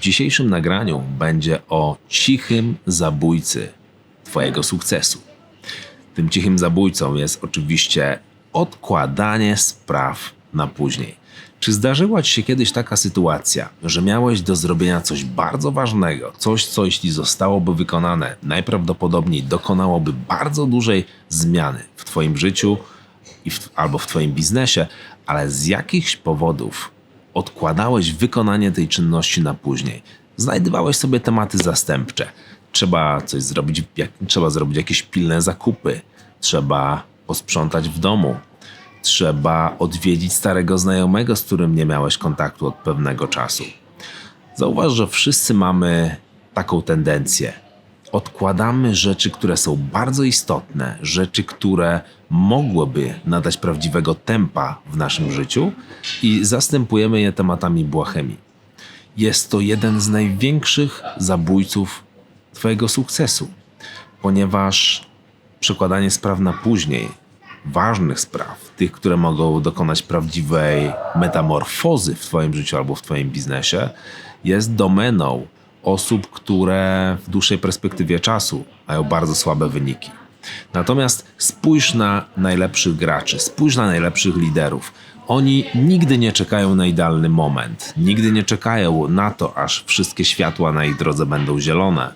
dzisiejszym nagraniu będzie o cichym zabójcy Twojego sukcesu. Tym cichym zabójcą jest oczywiście odkładanie spraw na później. Czy zdarzyła Ci się kiedyś taka sytuacja, że miałeś do zrobienia coś bardzo ważnego, coś, co jeśli zostałoby wykonane, najprawdopodobniej dokonałoby bardzo dużej zmiany w Twoim życiu w, albo w Twoim biznesie, ale z jakichś powodów odkładałeś wykonanie tej czynności na później. Znajdowałeś sobie tematy zastępcze. Trzeba coś zrobić, jak, trzeba zrobić jakieś pilne zakupy, trzeba posprzątać w domu, trzeba odwiedzić starego znajomego, z którym nie miałeś kontaktu od pewnego czasu. Zauważ, że wszyscy mamy taką tendencję. Odkładamy rzeczy, które są bardzo istotne, rzeczy, które mogłyby nadać prawdziwego tempa w naszym życiu i zastępujemy je tematami błahymi. Jest to jeden z największych zabójców Twojego sukcesu, ponieważ przekładanie spraw na później, ważnych spraw, tych, które mogą dokonać prawdziwej metamorfozy w Twoim życiu albo w Twoim biznesie, jest domeną osób, które w dłuższej perspektywie czasu mają bardzo słabe wyniki. Natomiast spójrz na najlepszych graczy, spójrz na najlepszych liderów. Oni nigdy nie czekają na idealny moment, nigdy nie czekają na to, aż wszystkie światła na ich drodze będą zielone,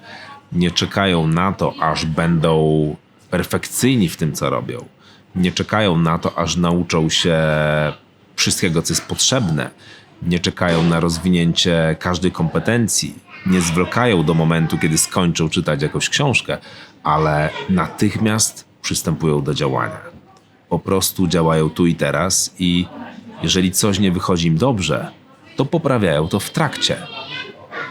nie czekają na to, aż będą perfekcyjni w tym, co robią, nie czekają na to, aż nauczą się wszystkiego, co jest potrzebne, nie czekają na rozwinięcie każdej kompetencji, nie zwlekają do momentu, kiedy skończą czytać jakąś książkę, ale natychmiast przystępują do działania. Po prostu działają tu i teraz i jeżeli coś nie wychodzi im dobrze, to poprawiają to w trakcie.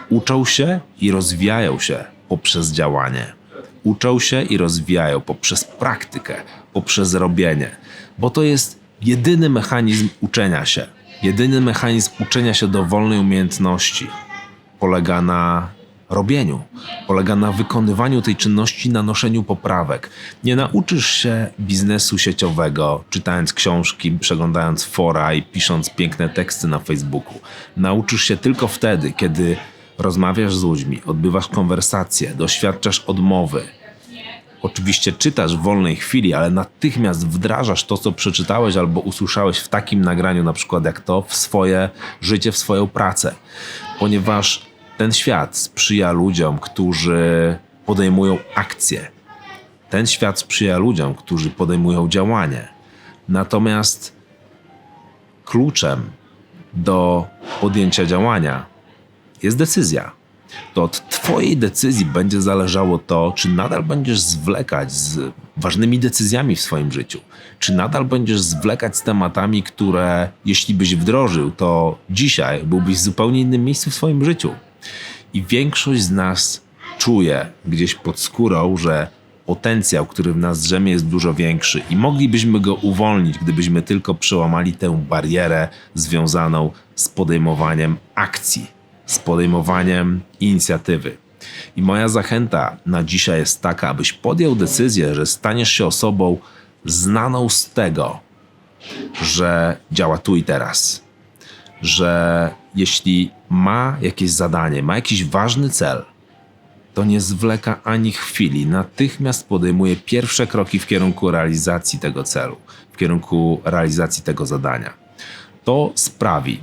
Uczą się i rozwijają się poprzez działanie. Uczą się i rozwijają poprzez praktykę, poprzez robienie, bo to jest jedyny mechanizm uczenia się. Jedyny mechanizm uczenia się dowolnej umiejętności polega na robieniu, polega na wykonywaniu tej czynności, na noszeniu poprawek. Nie nauczysz się biznesu sieciowego, czytając książki, przeglądając fora i pisząc piękne teksty na Facebooku. Nauczysz się tylko wtedy, kiedy rozmawiasz z ludźmi, odbywasz konwersacje, doświadczasz odmowy. Oczywiście czytasz w wolnej chwili, ale natychmiast wdrażasz to, co przeczytałeś albo usłyszałeś w takim nagraniu, na przykład jak to, w swoje życie, w swoją pracę. Ponieważ ten świat sprzyja ludziom, którzy podejmują akcje. Ten świat sprzyja ludziom, którzy podejmują działanie. Natomiast kluczem do podjęcia działania jest decyzja. To od Twojej decyzji będzie zależało to, czy nadal będziesz zwlekać z ważnymi decyzjami w swoim życiu, czy nadal będziesz zwlekać z tematami, które jeśli byś wdrożył, to dzisiaj byłbyś w zupełnie innym miejscu w swoim życiu. I większość z nas czuje gdzieś pod skórą, że potencjał, który w nas drzemie, jest dużo większy i moglibyśmy go uwolnić, gdybyśmy tylko przełamali tę barierę związaną z podejmowaniem akcji, z podejmowaniem inicjatywy. I moja zachęta na dzisiaj jest taka, abyś podjął decyzję, że staniesz się osobą znaną z tego, że działa tu i teraz, że jeśli ma jakieś zadanie, ma jakiś ważny cel, to nie zwleka ani chwili, natychmiast podejmuje pierwsze kroki w kierunku realizacji tego celu, w kierunku realizacji tego zadania. To sprawi,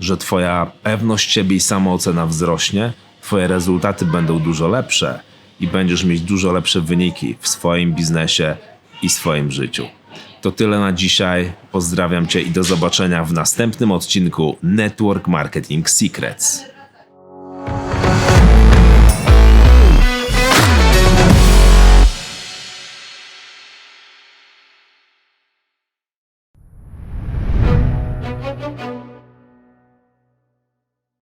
że Twoja pewność siebie i samoocena wzrośnie, Twoje rezultaty będą dużo lepsze i będziesz mieć dużo lepsze wyniki w swoim biznesie i swoim życiu. To tyle na dzisiaj. Pozdrawiam Cię i do zobaczenia w następnym odcinku Network Marketing Secrets.